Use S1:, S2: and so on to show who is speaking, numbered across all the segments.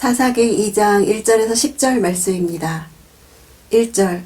S1: 사사기 2장 1절에서 10절 말씀입니다. 1절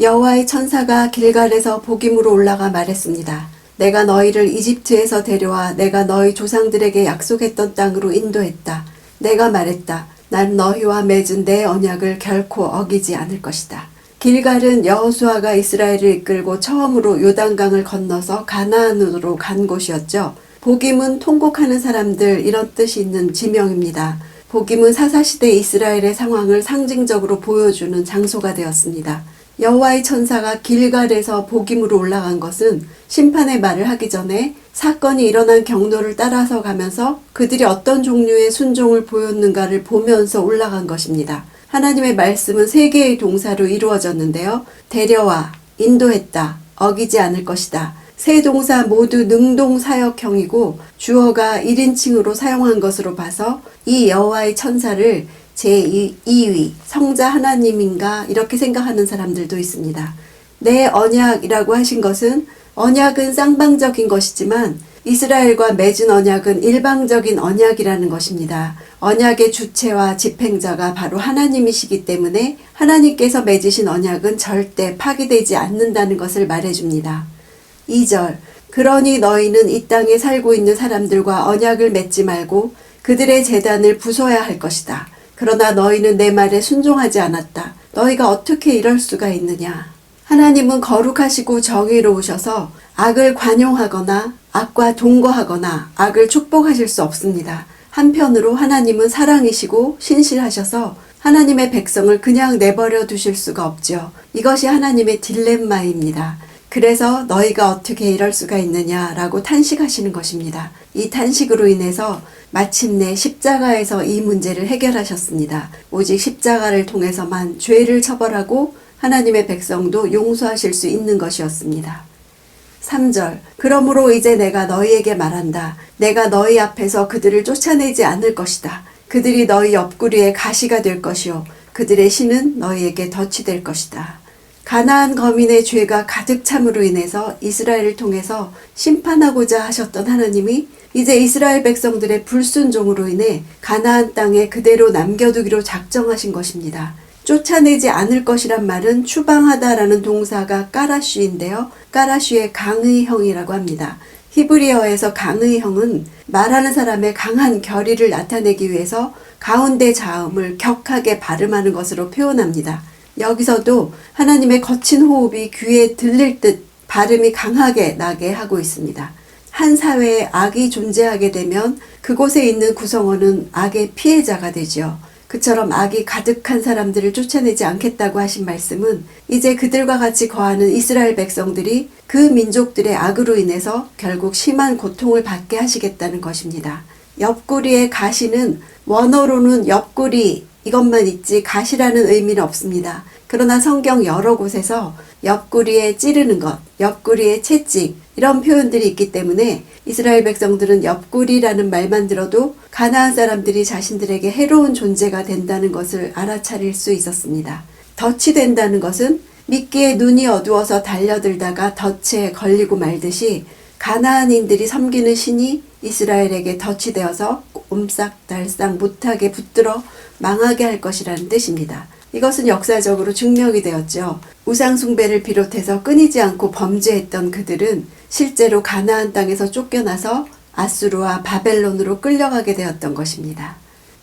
S1: 여호와의 천사가 길갈에서 복임으로 올라가 말했습니다. 내가 너희를 이집트에서 데려와 내가 너희 조상들에게 약속했던 땅으로 인도했다. 내가 말했다. 난 너희와 맺은 내 언약을 결코 어기지 않을 것이다. 길갈은 여호수아가 이스라엘을 이끌고 처음으로 요단강을 건너서 가나안으로 간 곳이었죠. 복임은 통곡하는 사람들 이런 뜻이 있는 지명입니다. 복임은 사사시대 이스라엘의 상황을 상징적으로 보여주는 장소가 되었습니다. 여호와의 천사가 길갈에서 복임으로 올라간 것은 심판의 말을 하기 전에 사건이 일어난 경로를 따라서 가면서 그들이 어떤 종류의 순종을 보였는가를 보면서 올라간 것입니다. 하나님의 말씀은 세 개의 동사로 이루어졌는데요. 데려와, 인도했다, 어기지 않을 것이다. 세 동사 모두 능동사역형이고 주어가 1인칭으로 사용한 것으로 봐서 이 여호와의 천사를 제2위 성자 하나님인가 이렇게 생각하는 사람들도 있습니다. 내 언약이라고 하신 것은 언약은 쌍방적인 것이지만 이스라엘과 맺은 언약은 일방적인 언약이라는 것입니다. 언약의 주체와 집행자가 바로 하나님이시기 때문에 하나님께서 맺으신 언약은 절대 파기되지 않는다는 것을 말해줍니다. 2절 그러니 너희는 이 땅에 살고 있는 사람들과 언약을 맺지 말고 그들의 재단을 부숴야 할 것이다. 그러나 너희는 내 말에 순종하지 않았다. 너희가 어떻게 이럴 수가 있느냐? 하나님은 거룩하시고 정의로우셔서 악을 관용하거나 악과 동거하거나 악을 축복하실 수 없습니다. 한편으로 하나님은 사랑이시고 신실하셔서 하나님의 백성을 그냥 내버려 두실 수가 없죠. 이것이 하나님의 딜레마입니다. 그래서 너희가 어떻게 이럴 수가 있느냐라고 탄식하시는 것입니다. 이 탄식으로 인해서 마침내 십자가에서 이 문제를 해결하셨습니다. 오직 십자가를 통해서만 죄를 처벌하고 하나님의 백성도 용서하실 수 있는 것이었습니다. 3절 그러므로 이제 내가 너희에게 말한다. 내가 너희 앞에서 그들을 쫓아내지 않을 것이다. 그들이 너희 옆구리에 가시가 될 것이요 그들의 신은 너희에게 덫이 될 것이다. 가나안 거민의 죄가 가득 참으로 인해서 이스라엘을 통해서 심판하고자 하셨던 하나님이 이제 이스라엘 백성들의 불순종으로 인해 가나안 땅에 그대로 남겨두기로 작정하신 것입니다. 쫓아내지 않을 것이란 말은 추방하다라는 동사가 까라쉬인데요. 까라쉬의 강의형이라고 합니다. 히브리어에서 강의형은 말하는 사람의 강한 결의를 나타내기 위해서 가운데 자음을 격하게 발음하는 것으로 표현합니다. 여기서도 하나님의 거친 호흡이 귀에 들릴 듯 발음이 강하게 나게 하고 있습니다. 한 사회에 악이 존재하게 되면 그곳에 있는 구성원은 악의 피해자가 되지요. 그처럼 악이 가득한 사람들을 쫓아내지 않겠다고 하신 말씀은 이제 그들과 같이 거하는 이스라엘 백성들이 그 민족들의 악으로 인해서 결국 심한 고통을 받게 하시겠다는 것입니다. 옆구리의 가시는 원어로는 옆구리 이것만 있지 가시라는 의미는 없습니다. 그러나 성경 여러 곳에서 옆구리에 찌르는 것, 옆구리에 채찍 이런 표현들이 있기 때문에 이스라엘 백성들은 옆구리라는 말만 들어도 가나안 사람들이 자신들에게 해로운 존재가 된다는 것을 알아차릴 수 있었습니다. 덫이 된다는 것은 미끼에 눈이 어두워서 달려들다가 덫에 걸리고 말듯이 가나안인들이 섬기는 신이 이스라엘에게 덫이 되어서 옴싹달싹 못하게 붙들어 망하게 할 것이라는 뜻입니다. 이것은 역사적으로 증명이 되었죠. 우상숭배를 비롯해서 끊이지 않고 범죄했던 그들은 실제로 가나안 땅에서 쫓겨나서 아수르와 바벨론으로 끌려가게 되었던 것입니다.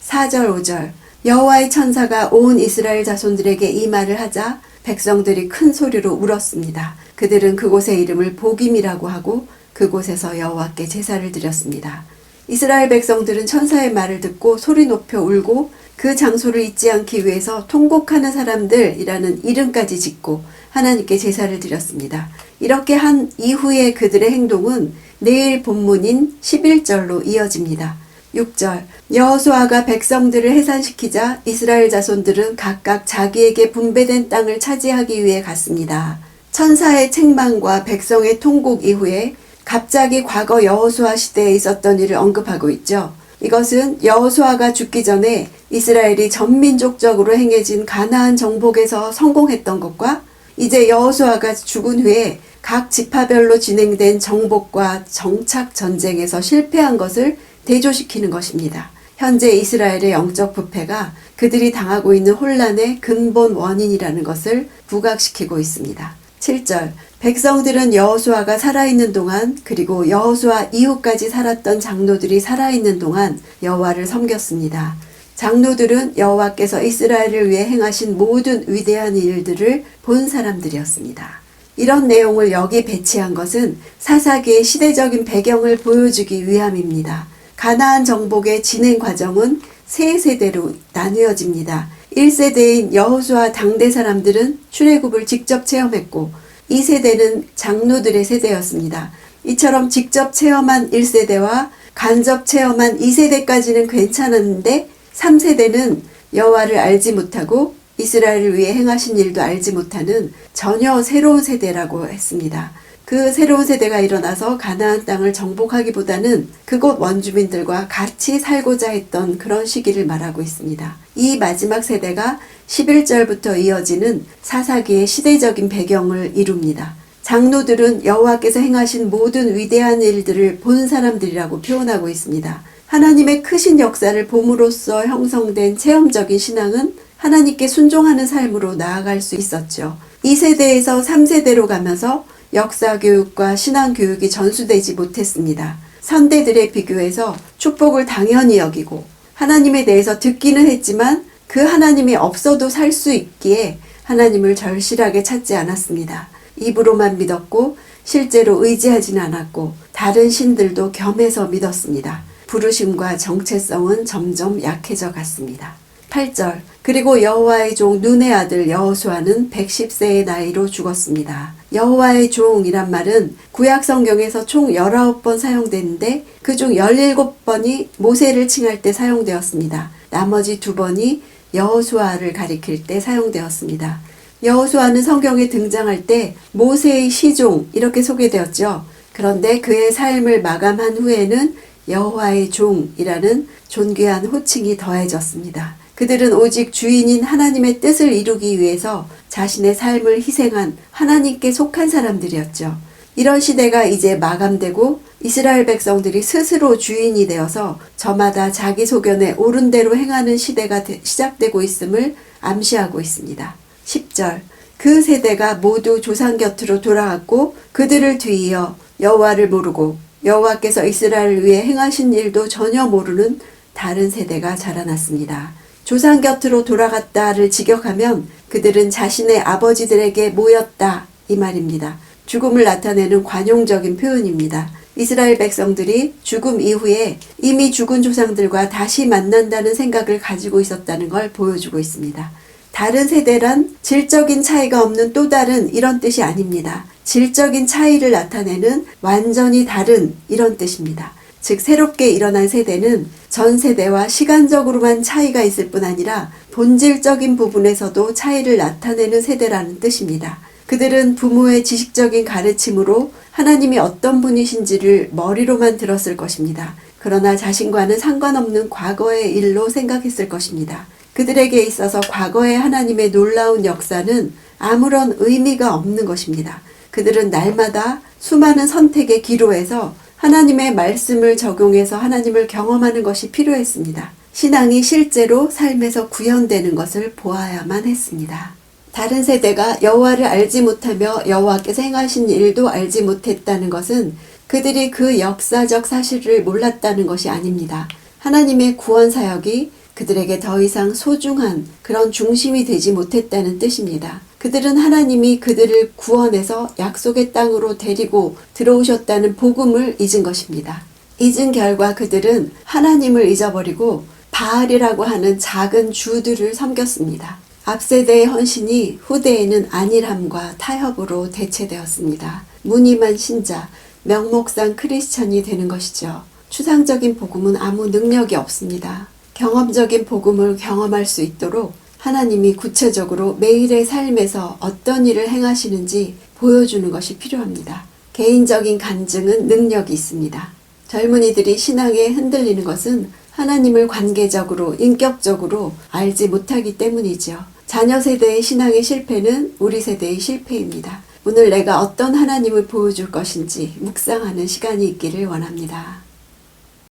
S1: 4절 5절 여호와의 천사가 온 이스라엘 자손들에게 이 말을 하자 백성들이 큰 소리로 울었습니다. 그들은 그곳의 이름을 복임이라고 하고 그곳에서 여호와께 제사를 드렸습니다. 이스라엘 백성들은 천사의 말을 듣고 소리 높여 울고 그 장소를 잊지 않기 위해서 통곡하는 사람들이라는 이름까지 짓고 하나님께 제사를 드렸습니다. 이렇게 한 이후의 그들의 행동은 내일 본문인 11절로 이어집니다. 6절 여호수아가 백성들을 해산시키자 이스라엘 자손들은 각각 자기에게 분배된 땅을 차지하기 위해 갔습니다. 천사의 책망과 백성의 통곡 이후에 갑자기 과거 여호수아 시대에 있었던 일을 언급하고 있죠. 이것은 여호수아가 죽기 전에 이스라엘이 전민족적으로 행해진 가나안 정복에서 성공했던 것과 이제 여호수아가 죽은 후에 각 지파별로 진행된 정복과 정착 전쟁에서 실패한 것을 대조시키는 것입니다. 현재 이스라엘의 영적 부패가 그들이 당하고 있는 혼란의 근본 원인이라는 것을 부각시키고 있습니다. 7절 백성들은 여호수아가 살아있는 동안 그리고 여호수아 이후까지 살았던 장로들이 살아있는 동안 여호와를 섬겼습니다. 장로들은 여호와께서 이스라엘을 위해 행하신 모든 위대한 일들을 본 사람들이었습니다. 이런 내용을 여기 배치한 것은 사사기의 시대적인 배경을 보여주기 위함입니다. 가나안 정복의 진행 과정은 세 세대로 나누어집니다. 1세대인 여호수아 당대 사람들은 출애굽을 직접 체험했고 2세대는 장로들의 세대였습니다. 이처럼 직접 체험한 1세대와 간접 체험한 2세대까지는 괜찮았는데 3세대는 여호와를 알지 못하고 이스라엘을 위해 행하신 일도 알지 못하는 전혀 새로운 세대라고 했습니다. 그 새로운 세대가 일어나서 가나안 땅을 정복하기보다는 그곳 원주민들과 같이 살고자 했던 그런 시기를 말하고 있습니다. 이 마지막 세대가 11절부터 이어지는 사사기의 시대적인 배경을 이룹니다. 장로들은 여호와께서 행하신 모든 위대한 일들을 본 사람들이라고 표현하고 있습니다. 하나님의 크신 역사를 봄으로써 형성된 체험적인 신앙은 하나님께 순종하는 삶으로 나아갈 수 있었죠. 2세대에서 3세대로 가면서 역사 교육과 신앙 교육이 전수되지 못했습니다. 선대들에 비교해서 축복을 당연히 여기고 하나님에 대해서 듣기는 했지만 그 하나님이 없어도 살 수 있기에 하나님을 절실하게 찾지 않았습니다. 입으로만 믿었고 실제로 의지하진 않았고 다른 신들도 겸해서 믿었습니다. 부르심과 정체성은 점점 약해져 갔습니다. 8절 그리고 여호와의 종 눈의 아들 여호수아는 110세의 나이로 죽었습니다. 여호와의 종이란 말은 구약 성경에서 총 19번 사용되는데 그중 17번이 모세를 칭할 때 사용되었습니다. 나머지 두 번이 여호수아를 가리킬 때 사용되었습니다. 여호수아는 성경에 등장할 때 모세의 시종 이렇게 소개되었죠. 그런데 그의 삶을 마감한 후에는 여호와의 종이라는 존귀한 호칭이 더해졌습니다. 그들은 오직 주인인 하나님의 뜻을 이루기 위해서 자신의 삶을 희생한 하나님께 속한 사람들이었죠. 이런 시대가 이제 마감되고 이스라엘 백성들이 스스로 주인이 되어서 저마다 자기 소견에 옳은 대로 행하는 시대가 되- 시작되고 있음을 암시하고 있습니다. 10절 그 세대가 모두 조상 곁으로 돌아갔고 그들을 뒤이어 여호와를 모르고 여호와께서 이스라엘을 위해 행하신 일도 전혀 모르는 다른 세대가 자라났습니다. 조상 곁으로 돌아갔다를 직역하면 그들은 자신의 아버지들에게 모였다 이 말입니다. 죽음을 나타내는 관용적인 표현입니다. 이스라엘 백성들이 죽음 이후에 이미 죽은 조상들과 다시 만난다는 생각을 가지고 있었다는 걸 보여주고 있습니다. 다른 세대란 질적인 차이가 없는 또 다른 이런 뜻이 아닙니다. 질적인 차이를 나타내는 완전히 다른 이런 뜻입니다. 즉, 새롭게 일어난 세대는 전 세대와 시간적으로만 차이가 있을 뿐 아니라 본질적인 부분에서도 차이를 나타내는 세대라는 뜻입니다. 그들은 부모의 지식적인 가르침으로 하나님이 어떤 분이신지를 머리로만 들었을 것입니다. 그러나 자신과는 상관없는 과거의 일로 생각했을 것입니다. 그들에게 있어서 과거의 하나님의 놀라운 역사는 아무런 의미가 없는 것입니다. 그들은 날마다 수많은 선택의 기로에서 하나님의 말씀을 적용해서 하나님을 경험하는 것이 필요했습니다. 신앙이 실제로 삶에서 구현되는 것을 보아야만 했습니다. 다른 세대가 여호와를 알지 못하며 여호와께서 행하신 일도 알지 못했다는 것은 그들이 그 역사적 사실을 몰랐다는 것이 아닙니다. 하나님의 구원 사역이 그들에게 더 이상 소중한 그런 중심이 되지 못했다는 뜻입니다. 그들은 하나님이 그들을 구원해서 약속의 땅으로 데리고 들어오셨다는 복음을 잊은 것입니다. 잊은 결과 그들은 하나님을 잊어버리고 바알이라고 하는 작은 주들을 섬겼습니다. 앞세대의 헌신이 후대에는 안일함과 타협으로 대체되었습니다. 무늬만 신자, 명목상 크리스천이 되는 것이죠. 추상적인 복음은 아무 능력이 없습니다. 경험적인 복음을 경험할 수 있도록 하나님이 구체적으로 매일의 삶에서 어떤 일을 행하시는지 보여주는 것이 필요합니다. 개인적인 간증은 능력이 있습니다. 젊은이들이 신앙에 흔들리는 것은 하나님을 관계적으로, 인격적으로 알지 못하기 때문이죠. 자녀 세대의 신앙의 실패는 우리 세대의 실패입니다. 오늘 내가 어떤 하나님을 보여줄 것인지 묵상하는 시간이 있기를 원합니다.